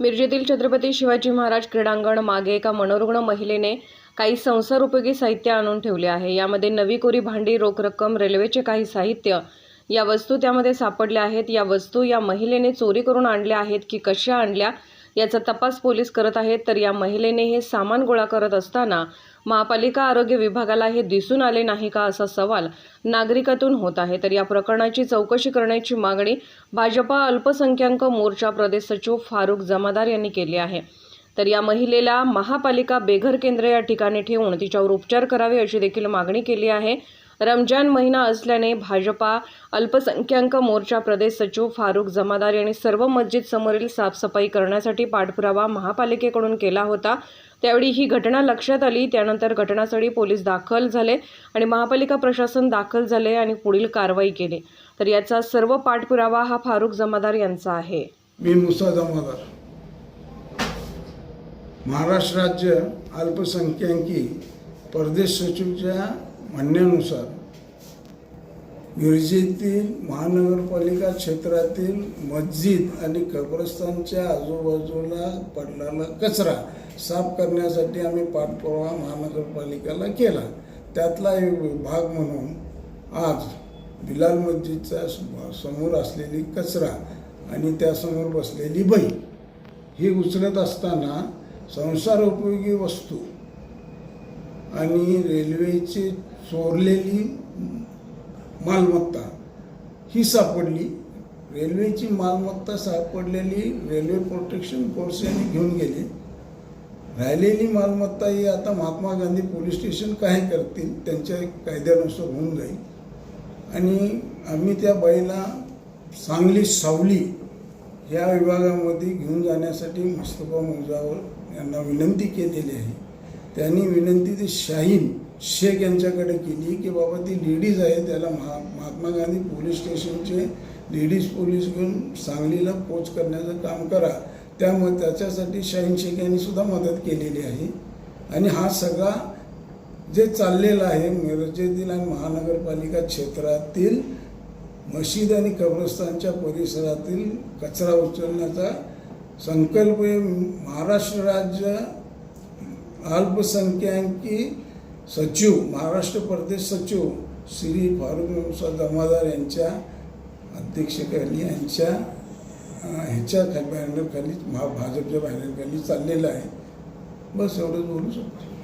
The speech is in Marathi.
मिरजेतील छत्रपती शिवाजी महाराज क्रीडांगण मागे एका मनोरुग्ण महिलेने काही संसार उपयोगी साहित्य आणून ठेवले आहे. यामध्ये नवी कोरी भांडी रोख रक्कम रेल्वेचे काही साहित्य या वस्तू त्यामध्ये सापडल्या आहेत. या वस्तू या महिलेने चोरी करून आणल्या आहेत की कशा आणल्या? याचा तपास पोलीस करत आहेत तर या महिलेने हे सामान गोळा करत असताना महापालिका आरोग्य विभागाला हे दिसून आले नाही का असा सवाल नागरिकातून होत आहे. तर या प्रकरणाची चौकशी करण्याची मागणी भाजपा अल्पसंख्याक मोर्चा प्रदेश सचिव फारुख जमादार यांनी केली आहे. तर या महिलेला महापालिका बेघर केंद्र या ठिकाणी ठेवून तिच्यावर उपचार करावे अशी देखील मागणी केली आहे. रमजान महिना असल्याने भाजपा अल्पसंख्याक मोर्चा प्रदेश सचिव फारुख जमादार यांनी सर्व मस्जिद समोरील साफसफाई करण्यासाठी पाठपुरावा महापालिकेकडून केला होता. त्यावेळी ही घटना लक्षात आली. त्यानंतर घटनास्थळी पोलीस दाखल झाले आणि महापालिका प्रशासन दाखल झाले आणि पुढील कारवाई केली. तर याचा सर्व पाठपुरावा हा फारुख जमादार यांचा आहे. मी मुसा जमादार. महाराष्ट्र राज्य अल्पसंख्याकी परदेश सचिवच्या म्हणण्यानुसार मिरजेतील महानगरपालिका क्षेत्रातील मस्जिद आणि कब्रस्तानच्या आजूबाजूला पडलेला कचरा साफ करण्यासाठी आम्ही पाठपुरावा महानगरपालिकेला केला. त्यातला एक विभाग म्हणून आज बिलाल मस्जिदच्या समोर असलेली कचरा आणि त्यासमोर बसलेली बाई ही उचलत असताना संसार उपयोगी वस्तू आणि रेल्वेची चोरलेली मालमत्ता ही सापडली. रेल्वेची मालमत्ता सापडलेली रेल्वे प्रोटेक्शन फोर्स यांनी घेऊन गेली. राहिलेली मालमत्ता ही आता महात्मा गांधी पोलीस स्टेशन काय करतील त्यांच्या कायद्यानुसार होऊन जाईल. आणि आम्ही त्या बाईला सांगली सावली या विभागामध्ये घेऊन जाण्यासाठी मुस्तफा मुजावर यांना विनंती केलेली आहे. त्यांनी विनंती ती शाहीन शेख यांच्याकडे केली की बाबा ती लेडीज आहे त्याला महा महात्मा गांधी पोलीस स्टेशनचे लेडीज पोलीस घेऊन सांगलीला पोच करण्याचं काम करा. त्यामुळे त्याच्यासाठी शाहीन शेख यांनी सुद्धा मदत केलेली आहे. आणि हा सगळा जे चाललेलं आहे मिरजेतील आणि महानगरपालिका क्षेत्रातील मशीद आणि कब्रस्तानच्या परिसरातील कचरा उचलण्याचा संकल्प हे महाराष्ट्र राज्य अल्पसंख्याकी सचिव महाराष्ट्र प्रदेश सचिव श्री फारुख मुसा जमादार यांच्या अध्यक्षतेखाली यांच्या ह्याच्या बॅनरखाली महा भाजपच्या बॅनरखाली चाललेलं आहे. बस एवढंच बोलू शकतो.